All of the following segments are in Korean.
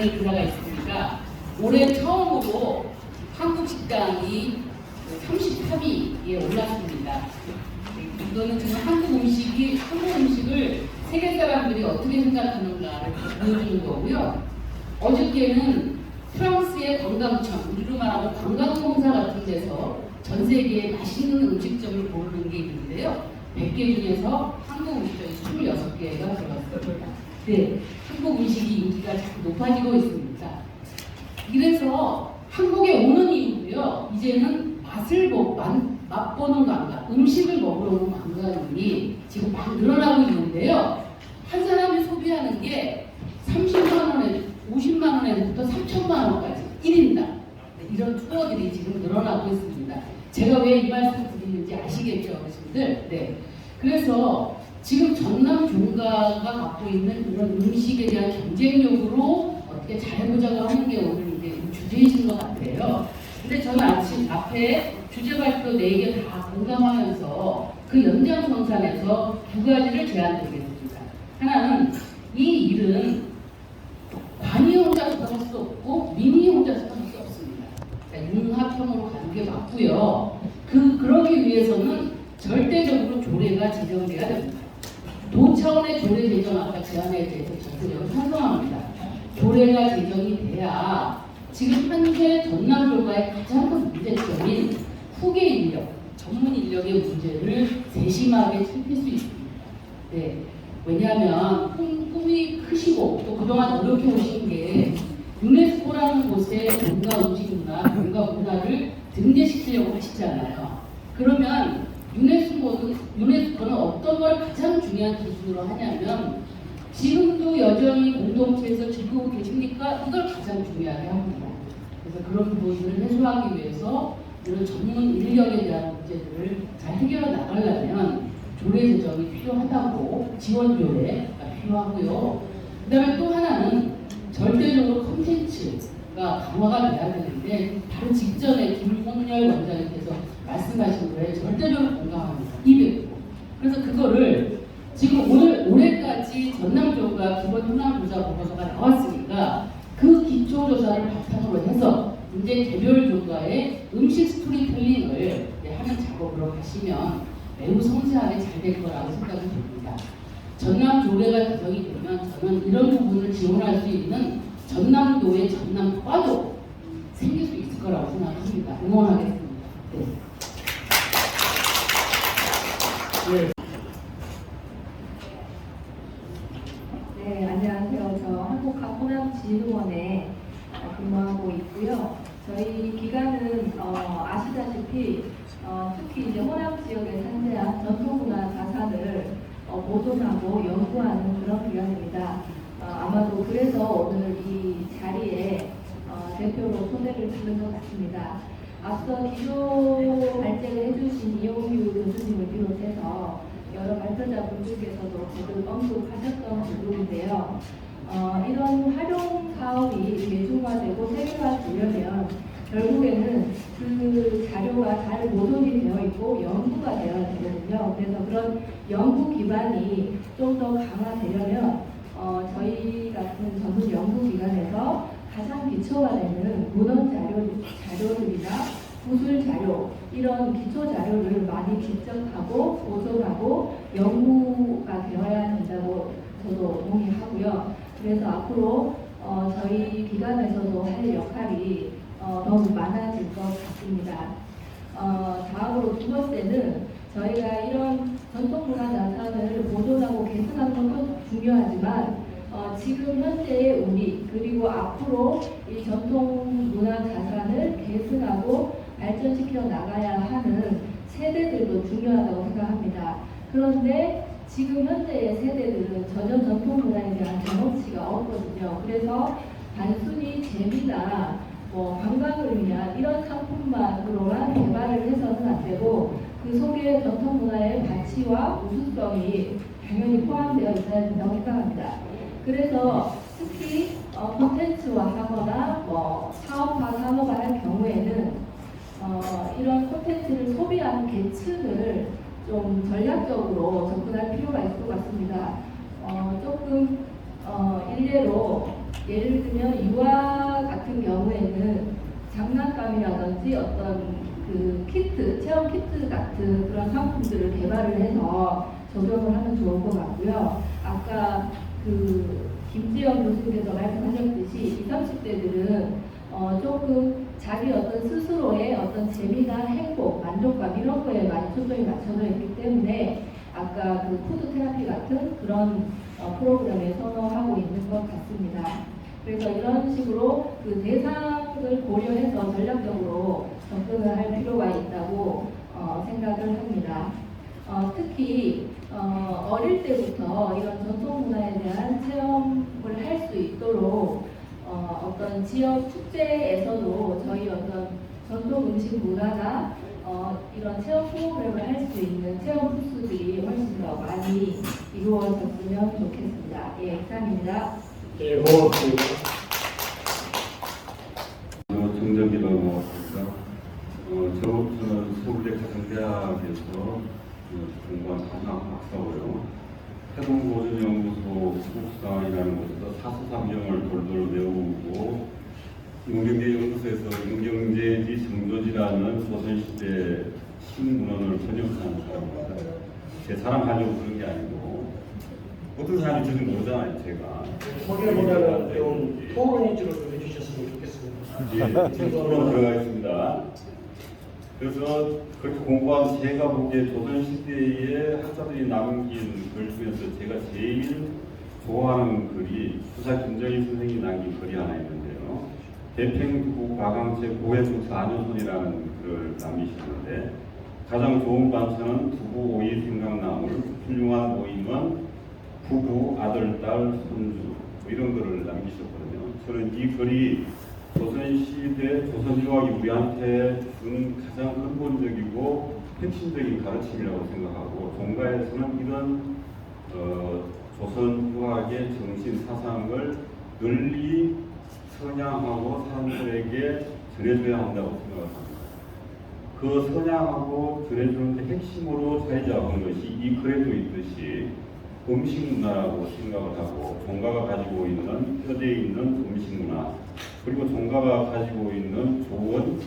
오늘 기사가 있으니까 올해 처음으로 한국 식당이 33위에 올랐습니다. 이거는 정말 한국 음식이 한국 음식을 세계 사람들이 어떻게 생각하는가를 보여주는 거고요. 어저께는 프랑스의 관광청, 우리로 말하면 관광공사 같은 데서 전 세계에 맛있는 음식점을 고르는 게 있는데요. 100개 중에서 한국 음식점이 26개가 들어갔습니다. 네, 한국 음식이 인기가 자꾸 높아지고 있습니다. 이래서 한국에 오는 이유도요, 이제는 맛을 보, 맛, 맛보는 관광, 음식을 먹으러 오는 관광이 지금 막 늘어나고 있는데요. 한 사람이 소비하는 게 30만 원에, 50만 원에부터 3천만 원까지 1인당 이런 투어들이 지금 늘어나고 있습니다. 제가 왜 이 말씀 드리는지 아시겠죠, 어르신들? 네. 그래서 지금 전남 종가가 갖고 있는 이런 음식에 대한 경쟁력으로 어떻게 잘해보자고 하는 게 오늘 이제 주제이신 것 같아요. 근데 저는 아침 앞에 주제 발표 4개 다 공감하면서 그 연장선상에서 두 가지를 제안드리겠습니다. 하나는 이 일은 관이 혼자서 할수 없고 민이 혼자서 할수 없습니다. 그러니까 융합형으로 가는 게 맞고요. 그 그러기 위해서는 절대적으로 조례가 제정돼야 됩니다. 도 차원의 조례 제정 아까 제안에 대해서 적극적으로 찬성합니다. 조례가 제정이 돼야 지금 현재 전남교과의 가장 큰 문제점인 후계 인력, 전문 인력의 문제를 세심하게 살필 수 있습니다. 네. 왜냐하면 꿈, 꿈이 크시고 또 그동안 노력해 오신 게 유네스코라는 곳에 음식 문화, 뭔가 문화를 등재시키려고 하시잖아요. 그러면 유네스코는, 유네스코는 어떤 걸 가장 중요한 기준으로 하냐면 지금도 여전히 공동체에서 즐기고 계십니까? 이걸 가장 중요하게 합니다. 그래서 그런 부분들을 해소하기 위해서 이런 전문 인력에 대한 문제들을 잘 해결해 나가려면 조례 제정이 필요하다고 지원 조례가 필요하고요. 그 다음에 또 하나는 절대적으로 콘텐츠가 강화가 돼야 되는데 바로 직전에 김홍렬 원장님께서 말씀하신 거에 절대적으로 공감합니다. 200%. 그래서 그거를 지금 오늘 올해까지 전남교가 기본 현황조사 보고서가 나왔으니까 그 기초조사를 바탕으로 해서 이제 개별 교과의 음식 스토리텔링을 하는 작업으로 가시면 매우 섬세하게 잘 될 거라고 생각이 듭니다. 전남 조례가 개정이 되면 저는 이런 부분을 지원할 수 있는 전남도의 전남과도 생길 수 있을 거라고 생각합니다. 응원하겠습니다. 네. 네, 안녕하세요. 저 한국학 호남진흥원에 어, 근무하고 있고요. 저희 기관은 어, 아시다시피 어, 특히 이제 호남 지역에 산재한 전통문화 자산을 어, 보존하고 연구하는 그런 기관입니다. 어, 아마도 그래서 오늘 이 자리에 어, 대표로 초대를 드린 것 같습니다. 앞서 기조 발제를 해주신 이용규 교수님을 비롯해서 여러 발표자분들께서도 거듭 언급하셨던 부분인데요. 어, 이런 활용 사업이 대중화되고 세계화되려면 결국에는 그 자료가 잘 보존이 되어 있고 연구가 되어야 되거든요. 그래서 그런 연구 기반이 좀 더 강화되려면 어, 저희 같은 전문 연구기관에서 가장 기초가 되는 문헌 자료, 자료들이나 구술 자료 이런 기초 자료를 많이 집적하고 보존하고 연구가 되어야 된다고 저도 동의하고요. 그래서 앞으로 어, 저희 기관에서도 할 역할이 어, 너무 많아질 것 같습니다. 어, 다음으로 두 번째는 저희가 이런 전통 문화 자산을 보존하고 개선하는 것도 중요하지만 어, 지금 현재의 우리 그리고 앞으로 이 전통 문화 자산을 개선하고 발전시켜 나가야 하는 세대들도 중요하다고 생각합니다. 그런데 지금 현재의 세대들은 전혀 전통 문화에 대한 경험치가 없거든요. 그래서 단순히 재미나 뭐 관광을 위한 이런 상품만으로만 개발을 해서는 안 되고 그 속에 전통 문화의 가치와 우수성이 당연히 포함되어 있어야 된다고 생각합니다. 그래서 특히 어, 콘텐츠화 하거나 뭐 사업화 산업화 할 경우에는 어, 이런 콘텐츠를 소비하는 계층을 좀 전략적으로 접근할 필요가 있을 것 같습니다. 어, 조금 어, 일례로 예를 들면 유아 같은 경우에는 장난감이라든지 어떤 그 키트, 체험 키트 같은 그런 상품들을 개발을 해서 적용을 하면 좋을 것 같고요. 아까 그 김지영 교수님께서 말씀하셨듯이 20, 30대들은 어, 조금 자기 어떤 스스로의 어떤 재미나 행복, 만족감 이런 거에 많이 초점이 맞춰져 있기 때문에 아까 그 푸드 테라피 같은 그런 어, 프로그램에 선호하고 있는 것 같습니다. 그래서 이런 식으로 그 대상을 고려해서 전략적으로 접근을 할 필요가 있다고 어, 생각을 합니다. 어, 특히 어, 어릴 때부터 이런 전통 문화에 대한 체험을 할 수 있도록 어, 어떤 지역 축제에서도 저희 어떤 전통 음식 문화나 어, 이런 체험 프로그램을 할 수 있는 체험 부스들이 훨씬 더 많이 이루어졌으면 좋겠습니다. 예, 이상입니다. 예, 고맙습니다. 어, 정정기라고 합니다. 어, 저, 저는 서울대 가정대학에서 어, 공부한 가상 박사고요. 태동보존연구소 수국상이라는 곳에서 사수삼경을 돌돌 외우고 용경제 연구소에서 용경제지 정조지라는 조선시대 신문헌을 번역한 사람입니다. 제 사람 하려고 그런 게 아니고 어떤 사람인지 는 모르잖아요, 제가. 소개보다는 좀 토론 위주로 좀 해주셨으면 좋겠습니다. 예, 지금 토론 들어가겠습니다. 그래서 그렇게 공부한 제가 보기에 조선시대에 학자들이 남긴 글 중에서 제가 제일 좋아하는 글이 부사 김정일 선생이 남긴 글이 하나 있는데요. 대평구 과강제 고해종사 안효선이라는 글을 남기셨는데 가장 좋은 반찬은 두부 오이 생강나물 훌륭한 모임은 부부 아들 딸 손주 뭐 이런 글을 남기셨거든요. 저는 이 글이 조선시대 조선유학이 우리한테 준 가장 근본적이고 핵심적인 가르침이라고 생각하고 종가에서는 이런 어, 조선유학의 정신 사상을 널리 선양하고 사람들에게 전해줘야 한다고 생각합니다. 그 선양하고 전해주는데 핵심으로 자리 잡은 것이 이 글에도 있듯이 음식 문화라고 생각을 하고 종가가 가지고 있는 뼈대에 있는 음식 문화 그리고 종가가 가지고 있는 좋은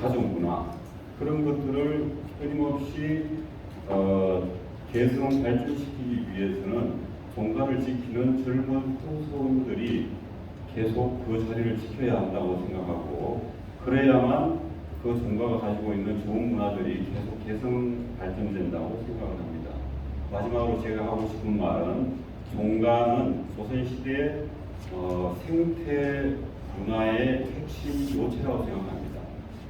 가정 문화 그런 것들을 끊임없이 어, 개성 발전시키기 위해서는 종가를 지키는 젊은 후손들이 계속 그 자리를 지켜야 한다고 생각하고 그래야만 그 종가가 가지고 있는 좋은 문화들이 계속 개성 발전된다고 생각을 합니다. 마지막으로 제가 하고 싶은 말은 종가는 조선시대 어, 생태 문화의 핵심 요체라고 생각합니다.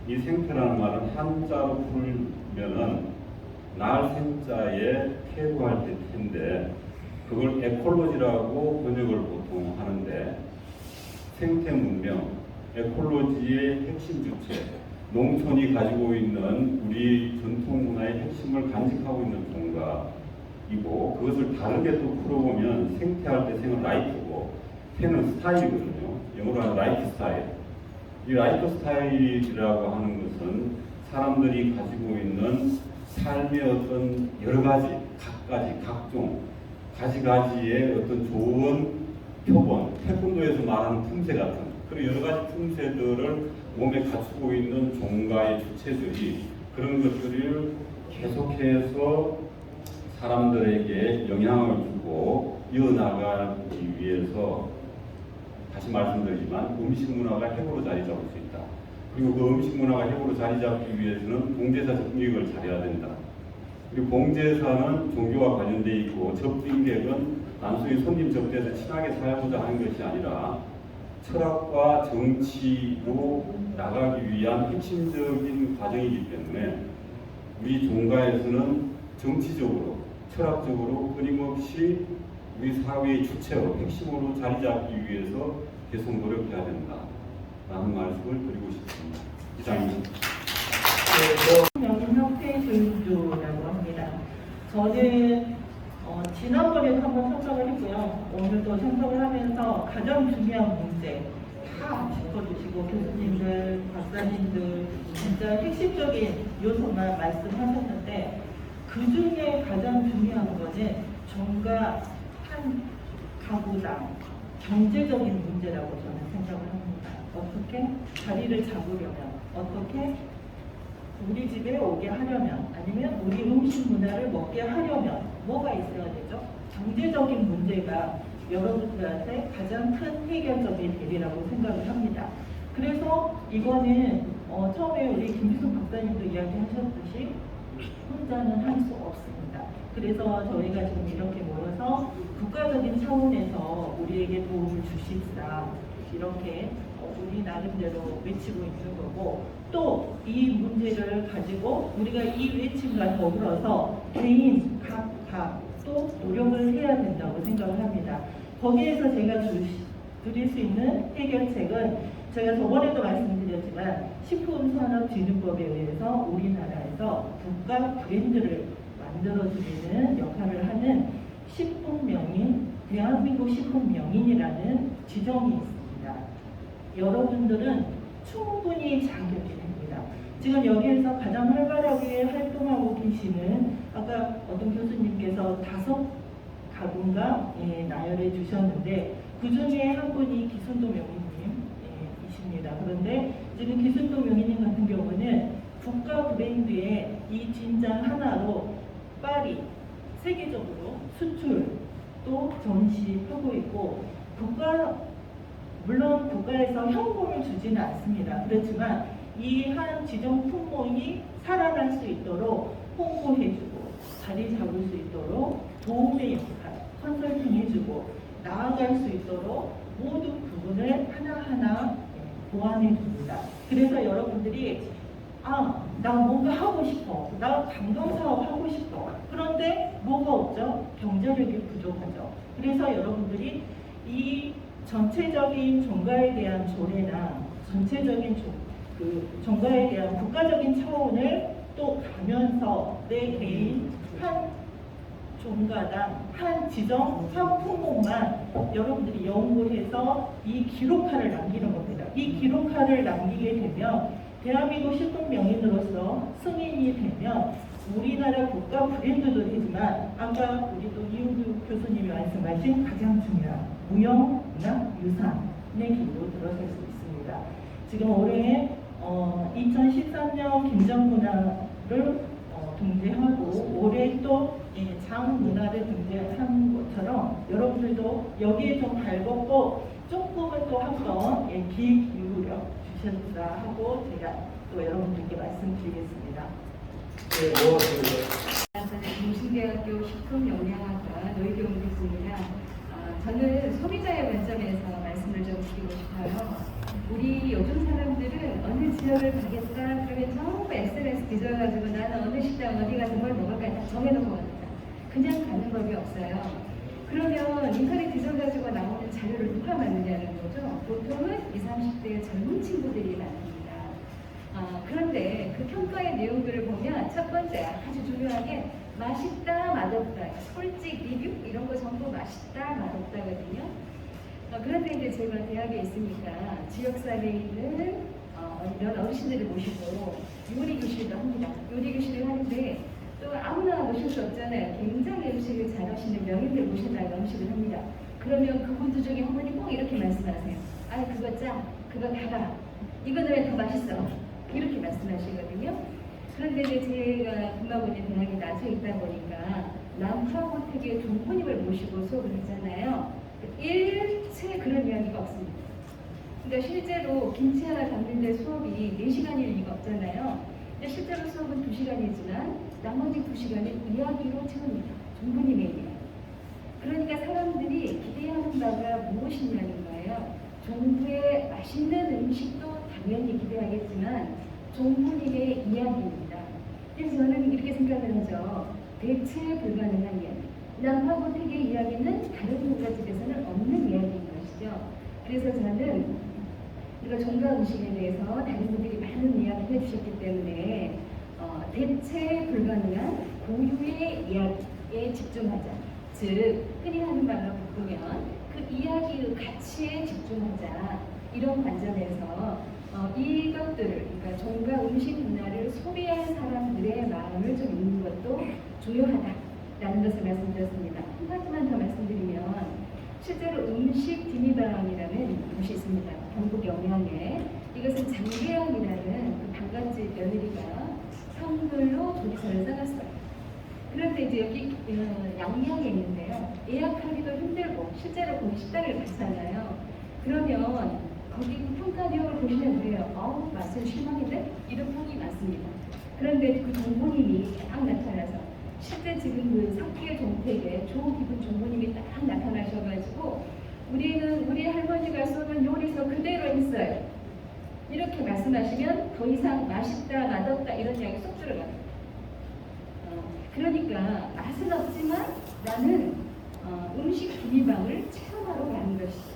이 생태라는 말은 한자로 풀면은 날 생자에 태도할 때 텐데 그걸 에콜로지라고 번역을 보통 하는데 생태 문명, 에콜로지의 핵심 주체, 농촌이 가지고 있는 우리 전통 문화의 핵심을 간직하고 있는 종가이고 그것을 다르게 또 풀어보면 생태할 때 생은 라이프고 태는 스타일이거든요. 영어로 하면 라이프 스타일. 이 라이프 스타일이라고 하는 것은 사람들이 가지고 있는 삶의 어떤 여러 가지, 각가지, 각종, 가지가지의 어떤 좋은 표본, 태권도에서 말하는 품새 같은 그런 여러 가지 품새들을 몸에 갖추고 있는 종가의 주체들이 그런 것들을 계속해서 사람들에게 영향을 주고 이어나가기 위해서 다시 말씀드리지만 음식 문화가 핵으로 자리 잡을 수 있다. 그리고 그 음식 문화가 핵으로 자리 잡기 위해서는 봉제사 접객을 잘해야 된다. 그리고 봉제사는 종교와 관련돼 있고 접객은 단순히 손님 접대해서 친하게 살고자 하는 것이 아니라 철학과 정치로 나가기 위한 핵심적인 과정이기 때문에 우리 종가에서는 정치적으로, 철학적으로 끊임없이 우리 사회의 주체로 핵심으로 자리 잡기 위해서 계속 노력해야 된다. 라는 말씀을 드리고 싶습니다. 이상입니다. 네, 명형태교육조라고 합니다. 저는 어, 지난번에도 한번 참석을 했고요. 오늘도 참석을 하면서 가장 중요한 문제 다 짚어주시고 교수님들, 박사님들 진짜 핵심적인 요소만 말씀하셨는데 그 중에 가장 중요한 거는 종가 한 가구당 경제적인 문제라고 저는 생각을 합니다. 어떻게 자리를 잡으려면 어떻게 우리 집에 오게 하려면 아니면 우리 음식 문화를 먹게 하려면 뭐가 있어야 되죠? 경제적인 문제가 여러분들한테 가장 큰 해결점이 되리라고 생각을 합니다. 그래서 이거는 어, 처음에 우리 김기순 박사님도 이야기하셨듯이 혼자는 할 수 없습니다. 그래서 저희가 지금 이렇게 모여서 국가적인 차원에서 우리에게 도움을 주십사 이렇게 어, 우리 나름대로 외치고 있는 거고 또 이 문제를 가지고 우리가 이 외침과 더불어서 개인 각각 또 노력을 해야 된다고 생각을 합니다. 거기에서 제가 주, 드릴 수 있는 해결책은 제가 저번에도 말씀드렸 지만 식품산업진흥법에 의해서 우리나라에서 국가 브랜드를 만들어주는 역할을 하는 식품명인 대한민국 식품명인이라는 지정이 있습니다. 여러분들은 충분히 자격이 됩니다. 지금 여기에서 가장 활발하게 활동하고 계시는 아까 어떤 교수님께서 다섯 가군가 예, 나열해 주셨는데 그 중에 한 분이 기순도 명희님이십니다. 그런데 지금 기순도 명희님 같은 경우는 국가 브랜드의 이 진장 하나로 파리 세계적으로 수출 또 전시하고 있고 국가 물론 국가에서 현금을 주지는 않습니다. 그렇지만 이 한 지정 품목이 살아날 수 있도록 홍보해주고 자리 잡을 수 있도록 도움의 역할, 컨설팅 해주고 나아갈 수 있도록 모든 부분을 하나하나 보완해 줍니다. 그래서 여러분들이 아, 나 뭔가 하고 싶어. 나 관광 사업 하고 싶어. 그런데 뭐가 없죠? 경제력이 부족하죠. 그래서 여러분들이 이 전체적인 종가에 대한 조례나 전체적인 조, 그 종가에 대한 국가적인 차원을 또 가면서 내 개인 한 종가당 한 지정 한 품목만 여러분들이 연구해서 이 기록화를 남기는 겁니다. 이 기록화를 남기게 되면 대한민국 식품 명인으로서 승인이 되면 우리나라 국가 브랜드도 되지만 아까 우리 또 이은주 교수님이 말씀하신 가장 중요한 무형 문화 유산의 길로 들어설 수 있습니다. 지금 올해 어, 2013년 김정문화를 어, 등재하고 올해 또 예, 장문화를 등재한 것처럼 여러분들도 여기에 좀 발벗고 조금은 또 한번 예, 귀 기울여 주셨다 하고 제가 또 여러분들께 말씀드리겠습니다. 네, 고맙습니다. 저는 동신대학교 식품 영양학과 노희경 교수입니다. 아, 저는 소비자의 관점에서 말씀을 좀 드리고 싶어요. 우리 요즘 사람들은 어느 지역을 가겠다 그러면 전부 SNS 뒤져가지고 나는 어느 식당 어디 가서 뭘 먹을까 다 정해놓고 갑니다. 그냥 가는 법이 없어요. 그러면 인터넷 뒤져가지고 나오는 자료를 누가 만드냐는 거죠. 보통은 20, 30대 젊은 친구들이 만듭니다. 아, 그런데 그 평가의 내용들을 보면 첫 번째 아주 중요하게 맛있다, 맛없다, 솔직 리뷰 이런 거 전부 맛있다, 맛없다거든요. 어, 그런데 이제 제가 대학에 있으니까 지역사회에 있는 어, 이런 어르신들을 모시고 요리 교실도 합니다. 요리 교실을 하는데 또 아무나 모실 수 없잖아요. 굉장히 음식을 잘하시는 명인들 모셔다가 음식을 합니다. 그러면 그분들 중에 한 분이 꼭 이렇게 말씀하세요. 아 그거 짜, 그거 달아. 이거 넣으면 더 맛있어. 이렇게 말씀하시거든요. 그런데 이제 제가 군마고대 대학에 나서 있다 보니까 남파고택의 종부님을 모시고 수업을 했잖아요. 일체 그런 이야기가 없습니다. 그러니까 실제로 김치 하나 담는데 수업이 4시간일 리가 없잖아요. 근데 실제로 수업은 2시간이지만 나머지 2시간은 이야기로 채웁니다. 종부님의 이야기. 그러니까 사람들이 기대하는 바가 무엇이냐는 거예요. 종부의 맛있는 음식도 당연히 기대하겠지만 종부님의 이야기입니다. 그래서 저는 이렇게 생각을 하죠. 대체 불가능한 이야기. 남파고택의 이야기는 다른 문화집에서는 없는 이야기인 것이죠. 그래서 저는 이거 종가 음식에 대해서 다른 분들이 많은 이야기를 해주셨기 때문에 어, 대체 고유의 이야기에 집중하자. 즉 흔히 하는 말로 바꾸면 그 이야기의 가치에 집중하자. 이런 관점에서 어, 이것들을 그러니까 종가 음식 문화를 소비할 사람들의 마음을 좀 읽는 것도 중요하다라는 것을 말씀드렸습니다. 한 가지만 더 말씀드리면 실제로 음식 디미방이라는 곳이 있습니다. 경북 영양에 이것은 장계영이라는 그 방간집 며느리가 선물로 조리사를 싸갔어요. 그런데 이제 여기 어, 양양에 있는데요. 예약하기도 힘들고 실제로 거기 식당을 갔잖아요. 그러면 거기 평가 내용을 보시면 그래요. 어우 맛은 실망인데 이런 평이 많습니다. 그런데 그 정보님이 딱 나타나서 실제 지금 그 상태의 정택에 좋은 기분 정보님이 딱 나타나셔가지고 우리는 우리 할머니가 쏘는 요리서 그대로 했어요. 이렇게 말씀하시면 더 이상 맛있다 맛없다 이런 이야기 쏙 들어가요. 어, 그러니까 맛은 없지만 나는 어, 음식 비밀방을 체험하러 가는 것이죠.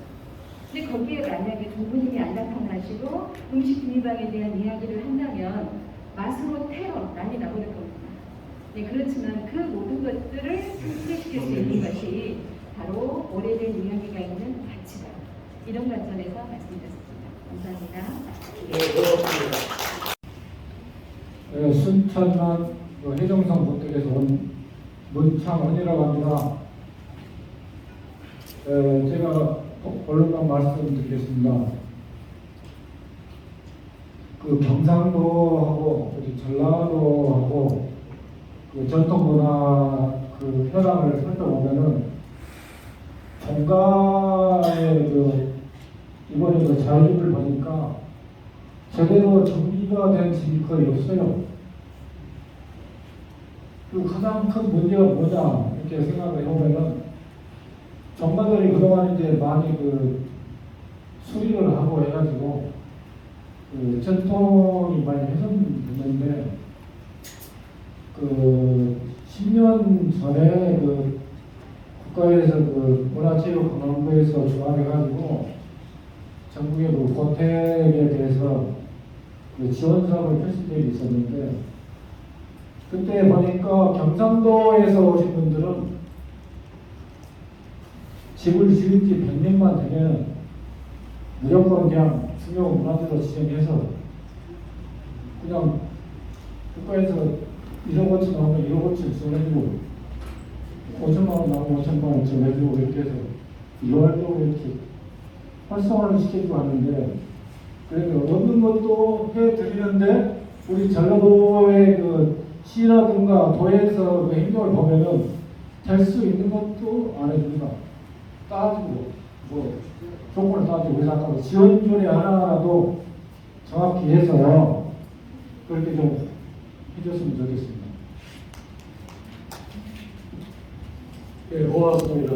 근데 거기에 만약에 조부님이 안 나타나시고 음식 비밀방에 대한 이야기를 한다면 맛으로 테러 난이 나버릴 겁니다. 네, 그렇지만 그 모든 것들을 상쇄시킬 수 있는 것이 바로 오래된 이야기가 있는 가치다. 이런 관점에서 말씀드렸습니다. 감사합니다. 예, 고맙습니다. 네, 순천만 그 해정성 호텔에서 온 문창헌이라고 합니다. 에, 제가 언론만 말씀드리겠습니다. 그 경상도하고 전라도하고 그 전통문화 그 현황을 살펴보면은 종가의 그 이번에 그 자료를 보니까 제대로 정리가 된 집이 거의 없어요. 그 가장 큰 문제가 뭐냐 이렇게 생각을 해보면은 정가들이 그동안 이제 많이 그 수리를 하고 해가지고 그 전통이 많이 훼손됐는데 그 10년 전에 그 국가에서 그 문화체육관광부에서 조합해가지고 전국의 그 고택에 대해서 그 지원 사업을 펼친 적이 있었는데 그때 보니까 경상도에서 오신 분들은 집을 지은 지 100년만 되면 무조건 그냥 중요 문화재로 지정해서 그냥 국가에서 1억 5천 나오면 1억 5천 지원해주고 5천만 원 나오면 5천만 원 지원해주고 이렇게 해서 일괄적으로 이렇게 활성화를 시켜주고 하는데 그러니까 얻는 것도 해드리는데 우리 전라도의 그 시라든가 도에서 그 행동을 보면은 될 수 있는 것도 안 해줍니다. 따지고 뭐 조건을 따지고 그래서 아까 뭐 지원 조례 하나라도 정확히 해서 그렇게 좀 해줬으면 좋겠습니다. 예, 고맙습니다.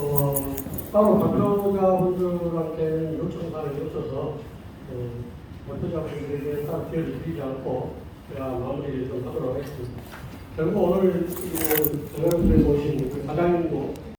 어, 따로 발표자분들한테 요청 사항이 없어서 어, 발표자분들에게 따로 기회를 드리지 않고 제가 마무리를 좀 하도록 하겠습니다. 결국 오늘 이 전화부에서 오신 그 사장님도